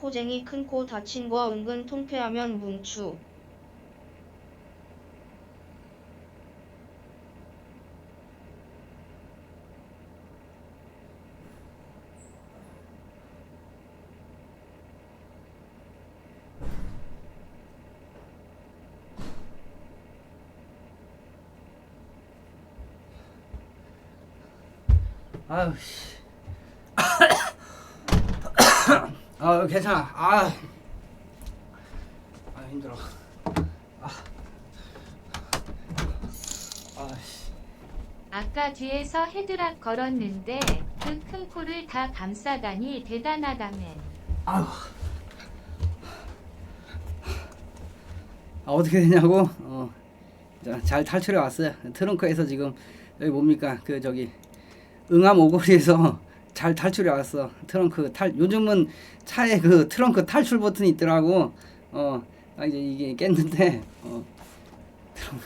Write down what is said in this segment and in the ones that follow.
코쟁이 큰 코 다친 거 은근 통폐하면 뭉추. 아유 씨. 아 괜찮아. 아. 아 힘들어. 아. 아 씨. 아까 뒤에서 헤드락 걸었는데 그 큰 코를 다 감싸다니 대단하다맨. 아유. 아 어떻게 되냐고? 어. 자, 잘 탈출해 왔어요. 트렁크에서 지금 여기 뭡니까? 그 저기 응암 오거리에서 잘 탈출해 왔어. 트렁크 탈 요즘은 차에 그 트렁크 탈출 버튼이 있더라고. 어. 아 이제 이게 깼는데 어.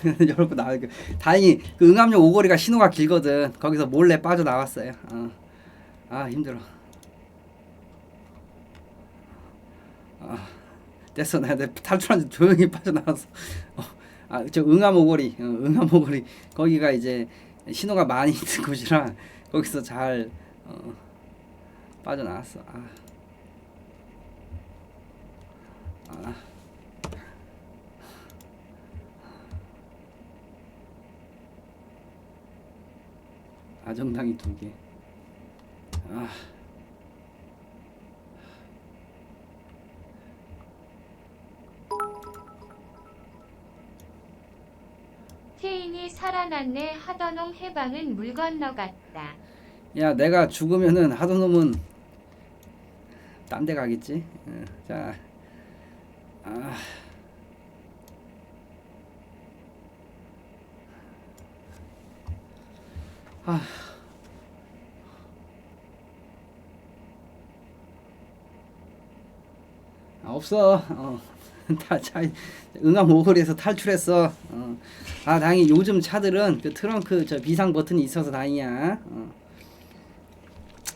트렁크 열고 나와. 그 다행히 그 응암역 오거리가 신호가 길거든. 거기서 몰래 빠져 나왔어요. 어. 아 힘들어. 아, 됐어. 내가 내 탈출한 지 조용히 빠져나왔어. 어, 아, 저 응암 오거리, 어, 응암 오거리 거기가 이제 신호가 많이 있는 곳이라 거기서 잘 어, 빠져나왔어. 아. 아. 아정당이 두 개. 아. 태인이 살아났네 하더농 해방은 물 건너갔다. 야 내가 죽으면은 하도 놈은 딴 데 가겠지 어, 자 아. 아. 아, 없어. 어. 다 차, 응암 오거리에서 탈출했어. 어. 아, 다행히 요즘 차들은 그 트렁크 저 비상 버튼이 있어서 다행이야. 어.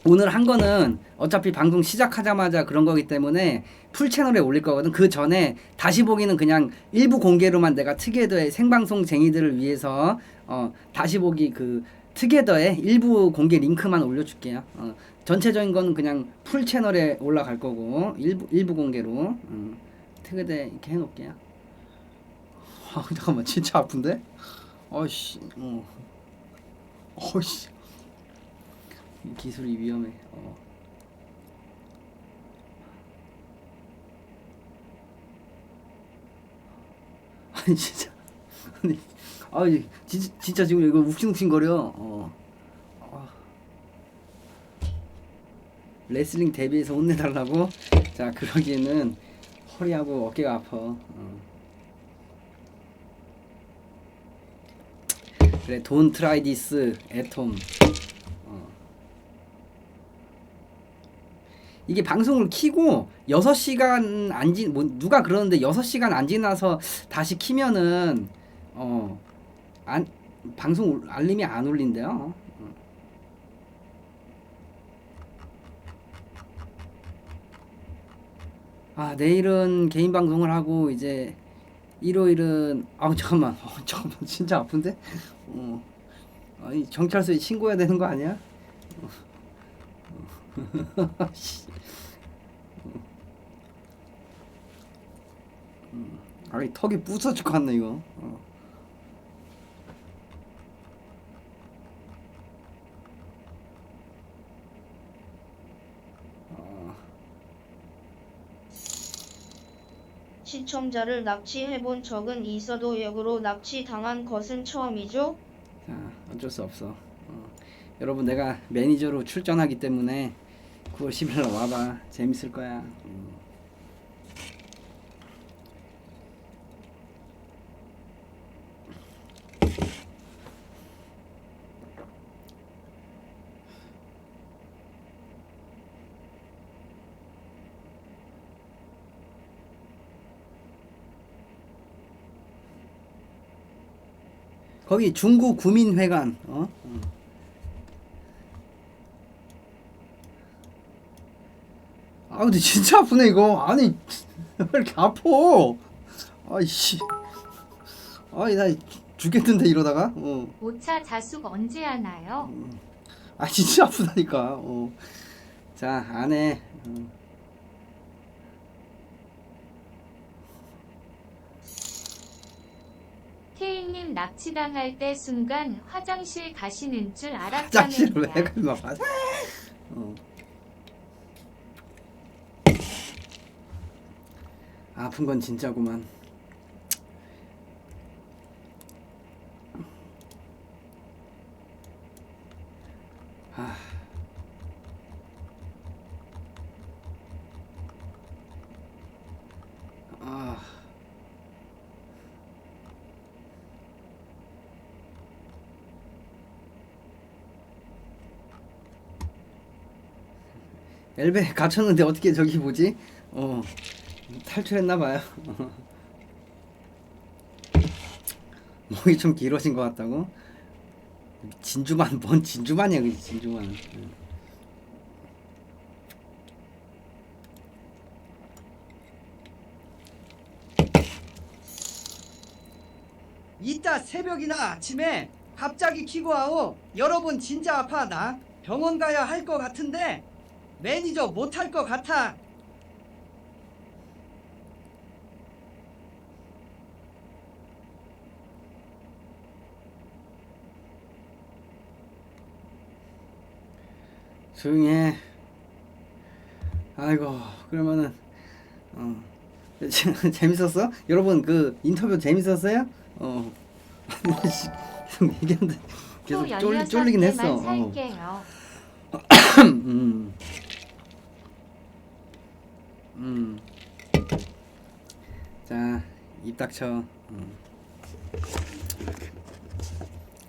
오늘 한 거는 어차피 방송 시작하자마자 그런 거기 때문에 풀 채널에 올릴 거거든. 그 전에 다시 보기는 그냥 일부 공개로만 내가 특이더의 생방송쟁이들을 위해서 어, 다시 보기 그 특이더의 일부 공개 링크만 올려줄게요. 어, 전체적인 거는 그냥 풀 채널에 올라갈 거고 일부 일부 공개로 어, 특이대 이렇게 해놓을게요. 아 잠깐만 진짜 아픈데? 어씨, 어, 어씨. 이 기술이 위험해. 어. 아니 진짜 아니 아니 진짜, 진짜 지금 이거 욱신욱신거려. 어. 아. 레슬링 데뷔해서 혼내달라고? 자 그러기에는 허리하고 어깨가 아파. 어. 그래 돈 트라이 디스 애톰. 이게 방송을 키고 6시간 안 지, 뭐, 누가 그러는데 6시간 안 지나서 다시 키면은, 어, 안, 방송 울- 알림이 안 울린대요. 어. 아, 내일은 개인 방송을 하고, 이제, 일요일은, 아우, 잠깐만, 어, 잠깐만, 진짜 아픈데? 어, 아니, 경찰서에 신고해야 되는 거 아니야? 씨. 음. 아니 턱이 부서질 것 같네 이거. 어. 어. 시청자를 납치해본 적은 있어도 역으로 납치 당한 것은 처음이죠? 자 어쩔 수 없어. 어. 여러분 내가 매니저로 출전하기 때문에 9월 10일 날 와봐 재밌을 거야. 음. 거기 중구 구민회관 어? 어. 아 근데 진짜 아프네 이거 아니 왜 이렇게 아파 아이씨 아이 나 죽겠는데 이러다가 어. 5차 자숙 언제 하나요? 아 진짜 아프다니까 어. 자 안에 어. 케이님 납치당할 때 순간 화장실 가시는 줄 화장실을 왜 알았다는 가면 아 어. 아픈 건 진짜구만 아. 아. 엘베 갇혔는데 어떻게 저기 뭐지? 어 탈출했나 봐요. 목이 좀 길어진 것 같다고? 진주만 뭔 진주만이야 그 진주만. 응. 이따 새벽이나 아침에 갑자기 키고 와오. 여러분 진짜 아파 나 병원 가야 할 것 같은데 매니저 못 할 것 같아. 조용히 해. 아이고 그러면은 어 재- 재밌었어? 여러분 그 인터뷰 재밌었어요? 어 씨, 얘기하는데 계속 또 쫄, 16개만 쫄리긴 했어. 어. 음. 음. 자, 입 닥쳐. 음.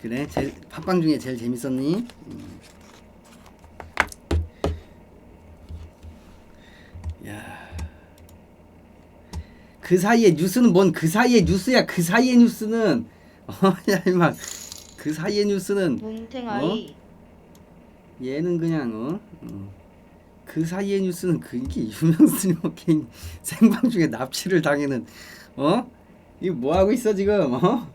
그래, 제일 팟빵 중에 제일 재밌었니? 음. 야. 그 사이에 뉴스는 뭔 그 사이에 뉴스야? 그 사이에 뉴스는 어, 야 임마. 그 사이에 뉴스는 뭉탱아이 얘는 그냥 어? 어. 그 사이의 뉴스는 그게 유명 스트리머 개인 생방 중에 납치를 당하는 어? 이거 뭐 하고 있어 지금 어?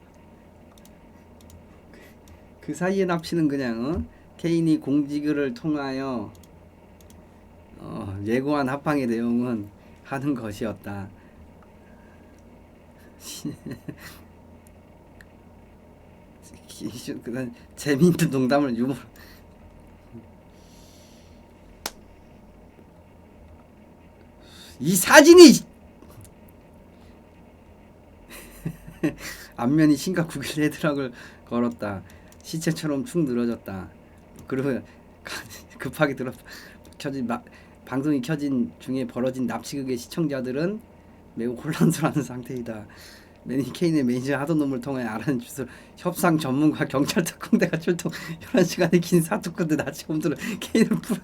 그 사이에 납치는 그냥 어? 케인이 공지글을 통하여 어, 예고한 합방의 내용은 하는 것이었다. 그난 재미있는 농담을 유머 이 사진이 앞면이 심각 9일 헤드락을 걸었다. 시체처럼 축 늘어졌다. 그리고 급하게 들어 켜진 마, 방송이 켜진 중에 벌어진 납치극의 시청자들은 매우 혼란스러운 상태이다. 매니 케인의 매니저 하던 놈을 통해 알아낸 주소 협상 전문가 경찰 특공대가 출동 11시간의 긴 사투끝에 납치범들은 케인을 풀-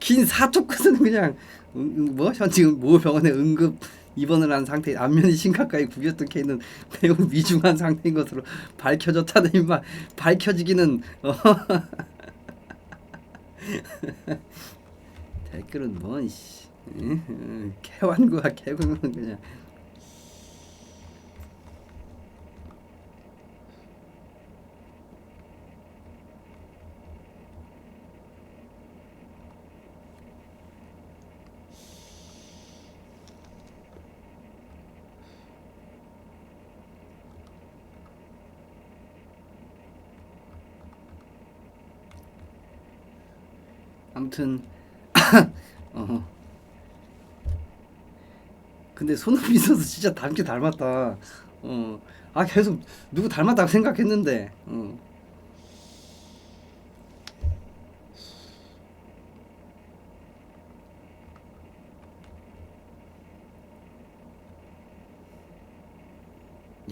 긴 사투끝은 그냥 음, 음, 뭐? 현 지금 모 병원에 응급 입원을 한 상태 안면이 심각하게 구겼던 케인은 매우 위중한 상태인 것으로 밝혀졌다는 임마 밝혀지기는 어. 댓글은 뭔 씨. 개완구야 개구는 그냥 아무튼 어. 근데 손흥민 선수 진짜 닮게 닮았다. 어. 아 계속 누구 닮았다고 생각했는데. 어.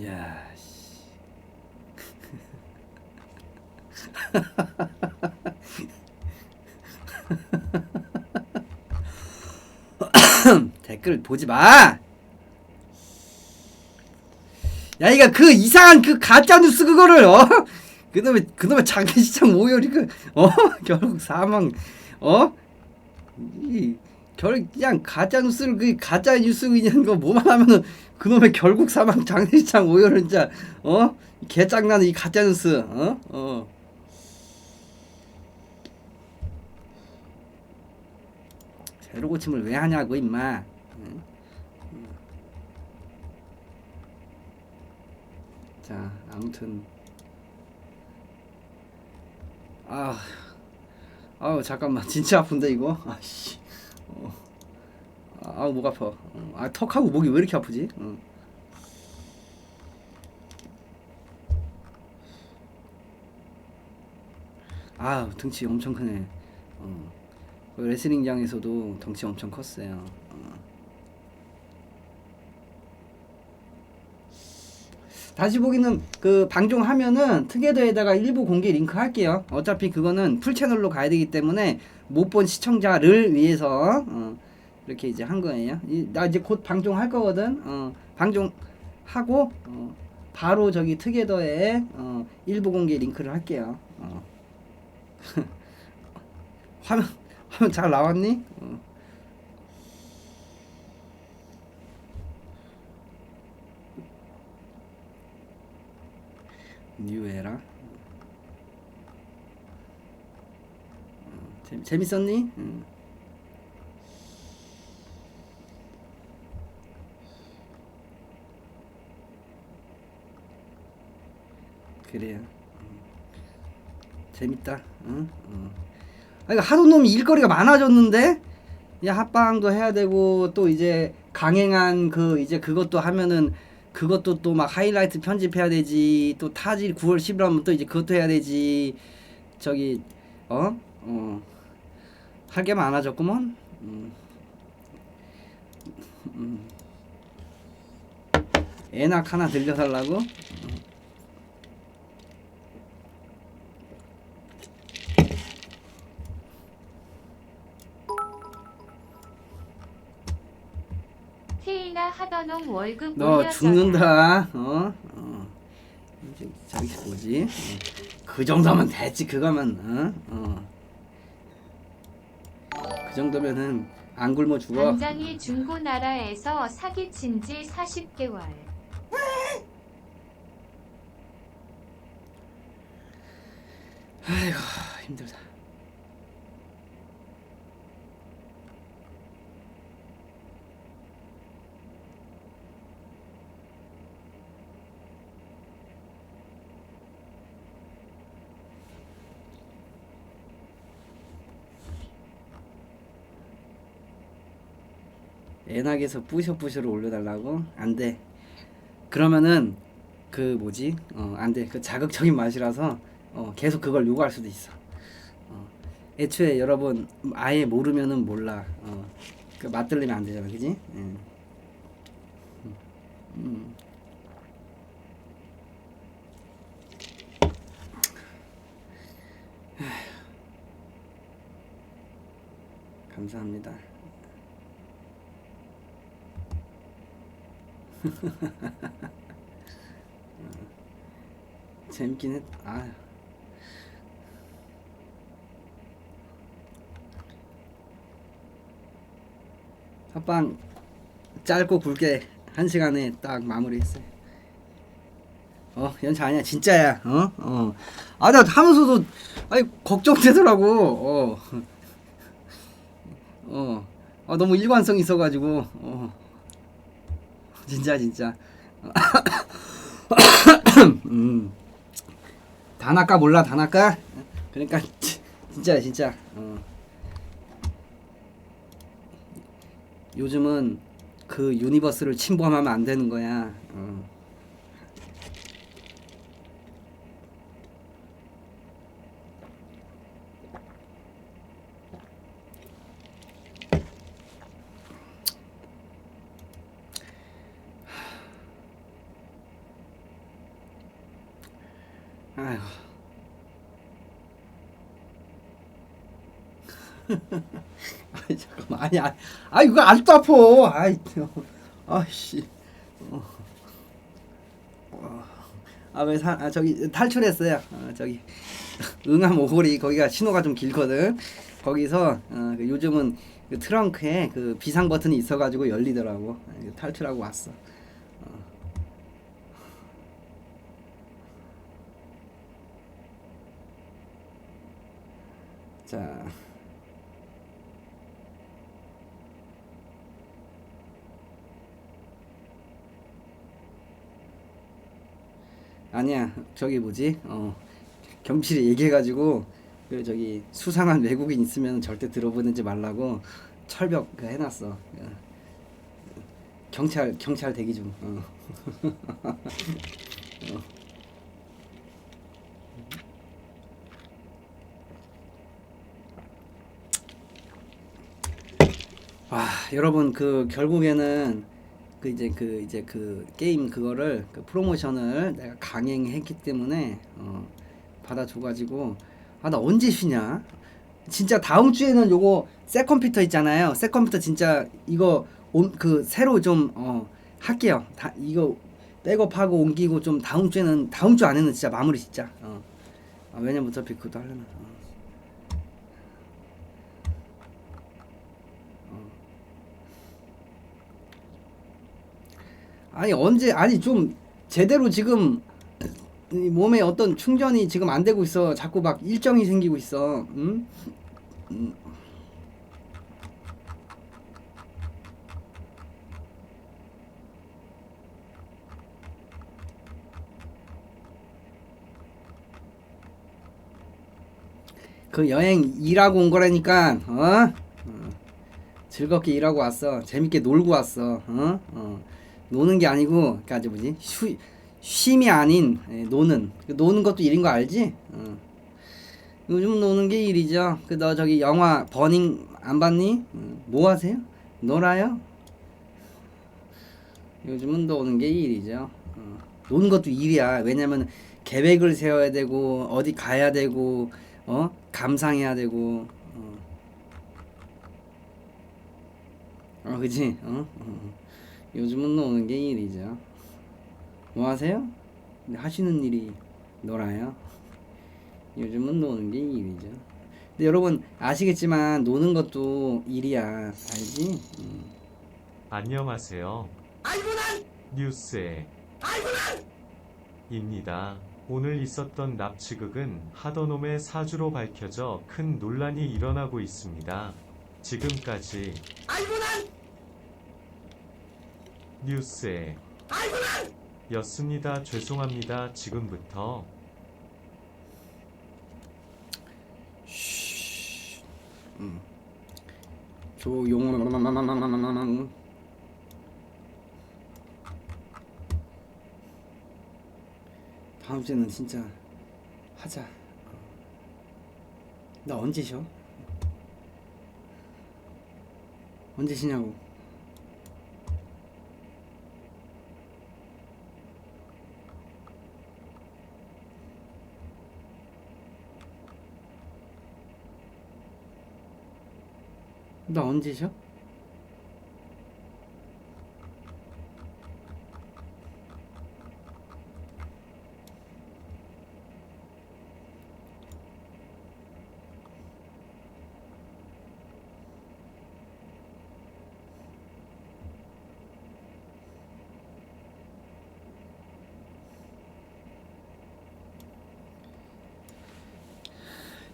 야. 씨. 댓글 보지 마. 야, 이가 그 이상한 그 가짜 뉴스 그거를 어? 그놈의 그놈의 장례시장 오열이 그 어? 결국 사망 어? 이 결 그냥 가짜 뉴스를 그 가짜 뉴스 그냥 거 뭐만 하면은 그놈의 결국 사망 장례식장 오열은 진짜 어 개짱나는 이 가짜 뉴스 어 어. 새로 고침을 왜 하냐고 임마. 응? 응. 자 아무튼 아 아우 잠깐만 진짜 아픈데 이거 아씨 어. 아우 목 아파 어. 아 턱하고 목이 왜 이렇게 아프지 어. 아 등치 엄청 크네 어. 그 레슬링장에서도 덩치 엄청 컸어요 어. 다시 보기는 그 방종하면은 특혜도에다가 일부 공개 링크 할게요. 어차피 그거는 풀 채널로 가야 되기 때문에 못 본 시청자를 위해서 어, 이렇게 이제 한 거예요. 이, 나 이제 곧 방종할 거거든. 어, 방종하고 어, 바로 저기 특혜도에 어, 일부 공개 링크를 할게요. 어. 화면 화면 잘 나왔니? 어. 뉴에라 어, 재, 재밌 었니? 응. 그래요. 음. 재밌다. 응? 어. 아, 하도 놈이 일거리가 많아졌는데, 야 합방도 해야 되고 또 이제 강행한 그 이제 그것도 하면은 그것도 또 막 하이라이트 편집해야 되지 또 타질 9월 10일 하면 또 이제 그것도 해야 되지 저기 어? 어. 할 게 많아졌구먼 음. 음. 애낙 하나 들려달라고? 테이나 하더놈 월급 너 올려줘라. 죽는다 어? 어. 이제 저기 뭐지? 어. 그 정도면 됐지 그거면 어? 어. 그 정도면은 안 굶어 죽어 반장이 중고 나라에서 사기친 지 40개월. 아이고 힘들다. 애낙에서 뿌셔뿌셔를 올려달라고? 안 돼. 그러면은 그 뭐지? 어, 안 돼. 그 자극적인 맛이라서 어, 계속 그걸 요구할 수도 있어. 어, 애초에 여러분 아예 모르면은 몰라. 어, 그 맛들리면 안 되잖아, 그지? 음. 음. 감사합니다. 재밌긴 했. 아. 합방 짧고 굵게 한 시간에 딱 마무리했어요. 어 연차 아니야 진짜야. 어 어. 아나 하면서도 아니 걱정되더라고. 어. 어. 아 너무 일관성 있어가지고 어. 진짜 진짜. 음. 다 나까 몰라 다 나까? 그러니까 진짜 진짜. 어. 요즘은 그 유니버스를 침범하면 안 되는 거야. 어. 아휴. 아이 잠깐만 아니 아, 아 이거 아직도 아파 아이 아씨 아왜 아, 저기 탈출했어요 어, 저기 응암 오골이 거기가 신호가 좀 길거든 거기서 어, 그 요즘은 그 트렁크에 그 비상 버튼이 있어가지고 열리더라고. 그 탈출하고 왔어. 어. 자. 아니야 저기 뭐지 어 경찰에 얘기해가지고 그 저기 수상한 외국인 있으면 절대 들어보내지 말라고 철벽 그 해놨어 어. 경찰 경찰 대기 중 어. 어. 와 여러분 그 결국에는 그 이제 그 이제 그 게임 그거를 그 프로모션을 내가 강행했기 때문에 어 받아줘가지고 아 나 언제 쉬냐? 진짜 다음 주에는 요거 새 컴퓨터 있잖아요. 새 컴퓨터 진짜 이거 온 그 새로 좀 어 할게요. 다 이거 백업하고 옮기고 좀 다음 주에는 다음 주 안에는 진짜 마무리 진짜. 어. 아, 왜냐면 어차피 그것도 하려나 어. 아니 언제 아니 좀 제대로 지금 이 몸에 어떤 충전이 지금 안 되고 있어 자꾸 막 일정이 생기고 있어 응? 음. 그 여행 일하고 온 거라니까 어? 어. 즐겁게 일하고 왔어 재밌게 놀고 왔어 어? 어. 노는 게 아니고 그니까 저 뭐지 쉬, 쉼이 아닌 예, 노는 그 노는 것도 일인 거 알지? 어. 요즘 노는 게 일이죠. 그 너 저기 영화 버닝 안 봤니? 어, 뭐 하세요? 놀아요? 요즘은 노는 게 일이죠. 어. 노는 것도 일이야. 왜냐면 계획을 세워야 되고 어디 가야 되고 어 감상해야 되고 어, 어 그지? 어? 어. 요즘은 노는 게 일이죠. 뭐 하세요? 근데 하시는 일이 놀아요. 요즘은 노는 게 일이죠. 근데 여러분 아시겠지만 노는 것도 일이야. 알지? 음. 안녕하세요. 뉴스에 입니다. 오늘 있었던 납치극은 하더놈의 사주로 밝혀져 큰 논란이 일어나고 있습니다. 지금까지 뉴스에 였습니다. 죄송합니다. 지금부터 조용. 다음 주에는 진짜 하자. 나 언제 쉬어? 언제 쉬냐고. 나 언제 쉬어?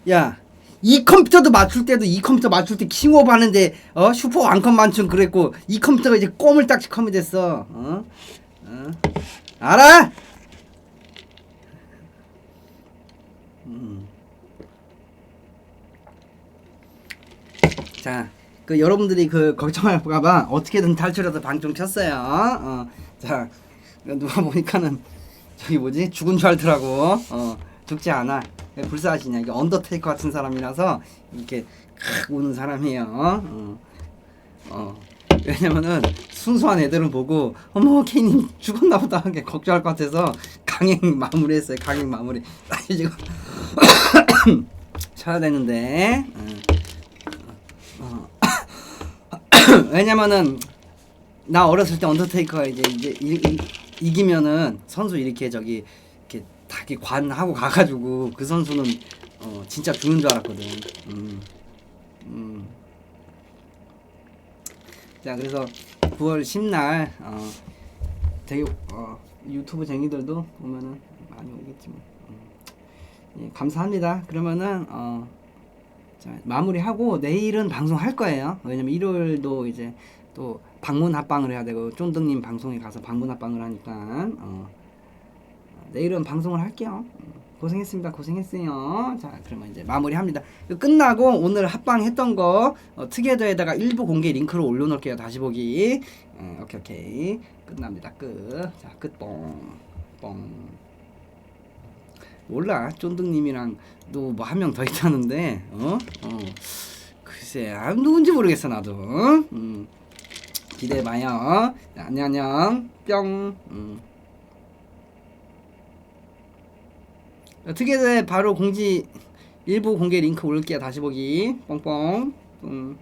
야, 이 컴퓨터도 맞출 때도 이 컴퓨터 맞출 때 킹오브 하는데 어 슈퍼 왕컴 만춤 그랬고 이 컴퓨터가 이제 꼬물딱지 컴이 됐어. 어? 어? 알아? 음. 자, 그 여러분들이 그 걱정할까봐 어떻게든 탈출해서 방송 켰어요. 어, 자, 누가 보니까는 저기 뭐지 죽은 줄 알더라고. 어, 죽지 않아. 왜 불사하시냐? 이게 언더테이커 같은 사람이라서 이렇게 칵 우는 사람이에요. 어, 어. 왜냐면은 순수한 애들은 보고 어머 케이님 죽었나 보다 하게 걱정할 것 같아서 강행 마무리했어요. 강행 마무리. 사실 지금 쳐야 되는데. 어. 어. 왜냐면은 나 어렸을 때 언더테이커가 이제 이제 이, 이, 이기면은 선수 이렇게 저기 이렇게 관하고 가가지고 그 선수는 어 진짜 죽는 줄 알았거든. 음. 음. 자 그래서 9월 10날 어, 되게 어, 유튜브 쟁이들도 보면은 많이 오겠지만 음. 예, 감사합니다. 그러면은 어, 자, 마무리하고 내일은 방송할 거예요. 왜냐면 일요일도 이제 또 방문 합방을 해야 되고 쫀득님 방송에 가서 방문 합방을 하니까 어, 내일은 방송을 할게요. 음, 고생했습니다. 고생했어요. 자, 그러면 이제 마무리합니다. 끝나고 오늘 합방했던 거 어, 특이도에다가 일부 공개 링크를 올려놓을게요. 다시 보기. 어, 오케이 오케이 끝납니다. 끝. 자, 끝 뽕 뽕. 몰라 쫀득님이랑 또 뭐 한 명 더 있다는데 어? 어. 글쎄 아, 누군지 모르겠어 나도 음. 기대해봐요 자, 안녕 안녕 뿅 음. 특이대 바로 공지 일부 공개 링크 올릴게요. 다시 보기. 뽕뽕 음.